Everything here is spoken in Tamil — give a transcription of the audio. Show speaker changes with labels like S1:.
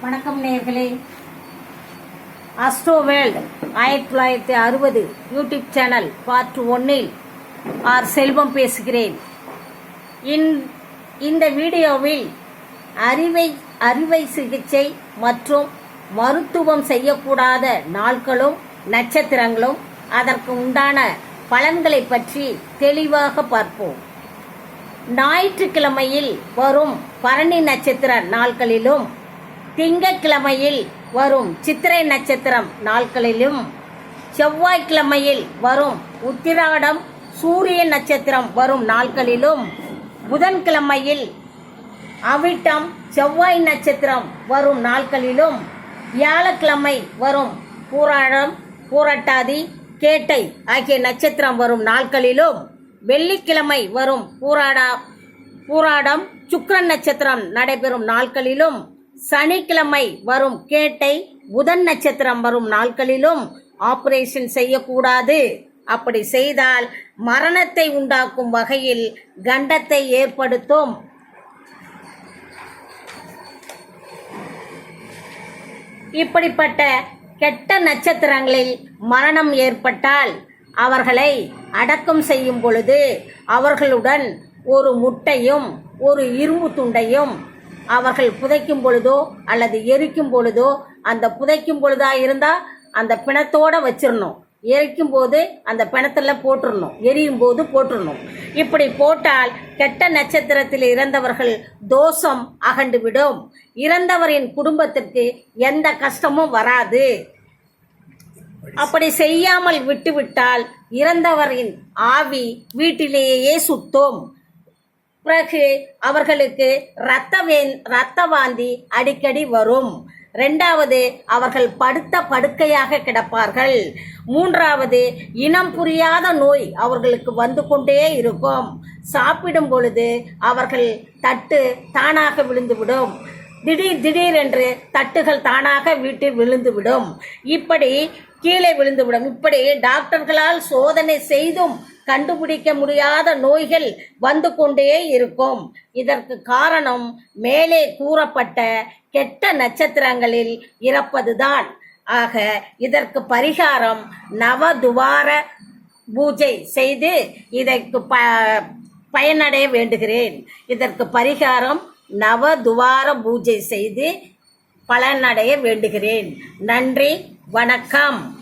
S1: வணக்கம் நேர்களே. அஸ்ட்ரோ வேர்ல்ட் ஆயிரத்தி தொள்ளாயிரத்தி அறுபது யூடியூப் சேனல் பார்ட் ஒன்னில் ஆர் செல்வம் பேசுகிறேன். இன்- இந்த வீடியோவில் அறுவை அறுவை சிகிச்சை மற்றும் மருத்துவம் செய்யக்கூடாத நாட்களும் நட்சத்திரங்களும் அதற்கு உண்டான பலன்களை பற்றி தெளிவாக பார்ப்போம். ஞாயிற்றுக்கிழமையில் வரும் பரணி நட்சத்திர நாட்களிலும் திங்கட்கிழமையில் வரும் சித்திரை நட்சத்திரம் நாட்களிலும் செவ்வாய்க்கிழமையில் வரும் உத்திராடம் சூரிய நட்சத்திரம் வரும் நாட்களிலும் புதன்கிழமையில் அவிட்டம் செவ்வாய் நட்சத்திரம் வரும் நாட்களிலும் வியாழக்கிழமை வரும் பூராடம் பூரட்டாதி கேட்டை ஆகிய நட்சத்திரம் வரும் நாட்களிலும் வெள்ளிக்கிழமை வரும் பூராடா பூராடம் சுக்கரன் நட்சத்திரம் நடைபெறும் நாட்களிலும் சனிக்கிழமை வரும் கேட்டை புதன் நட்சத்திரம் வரும் நாட்களிலும் ஆபரேஷன் செய்யக்கூடாது. அப்படி செய்தால் மரணத்தை உண்டாக்கும் வகையில் கண்டத்தை ஏற்படுத்தும். இப்படிப்பட்ட கெட்ட நட்சத்திரங்களில் மரணம் ஏற்பட்டால் அவர்களை அடக்கம் செய்யும் பொழுது அவர்களுடன் ஒரு முட்டையும் ஒரு இரும்பு துண்டையும் அவர்கள் புதைக்கும் பொழுதோ அல்லது எரிக்கும் பொழுதோ அந்த புதைக்கும் பொழுதா இருந்தா அந்த பிணத்தோட வச்சிடணும் எரிக்கும் போது அந்த பிணத்துல போட்டுடணும் எரியும் போது போட்டுடணும் இப்படி போட்டால் கெட்ட நட்சத்திரத்தில் இறந்தவர்கள் தோஷம் அகண்டுவிடும் இறந்தவரின் குடும்பத்திற்கு எந்த கஷ்டமும் வராது. அப்படி செய்யாமல் விட்டுவிட்டால் இறந்தவரின் ஆவி வீட்டிலேயே சுத்தோம். பிறகு அவர்களுக்கு இரத்த வே- இரத்த வாந்தி அடிக்கடி வரும். ரெண்டாவது அவர்கள் படுத்த படுக்கையாக கிடப்பார்கள். மூன்றாவது இனம் புரியாத நோய் அவர்களுக்கு வந்து கொண்டே இருக்கும். சாப்பிடும் பொழுது அவர்கள் தட்டு தானாக விழுந்துவிடும். திடீர் திடீரென்று தட்டுகள் தானாக வீட்டில் விழுந்துவிடும். இப்படி கீழே விழுந்துவிடும். இப்படி டாக்டர்களால் சோதனை செய்தும் கண்டுபிடிக்க முடியாத நோய்கள் வந்து கொண்டே இருக்கும். இதற்கு காரணம் மேலே கூறப்பட்ட கெட்ட நட்சத்திரங்களில் இறப்பதுதான். ஆக இதற்கு பரிகாரம் நவதுவார பூஜை செய்து இதற்கு ப பயனடைய வேண்டுகிறேன். இதற்கு பரிகாரம் நவதுவார பூஜை செய்து பலனடைய வேண்டுகிறேன். நன்றி வணக்கம்.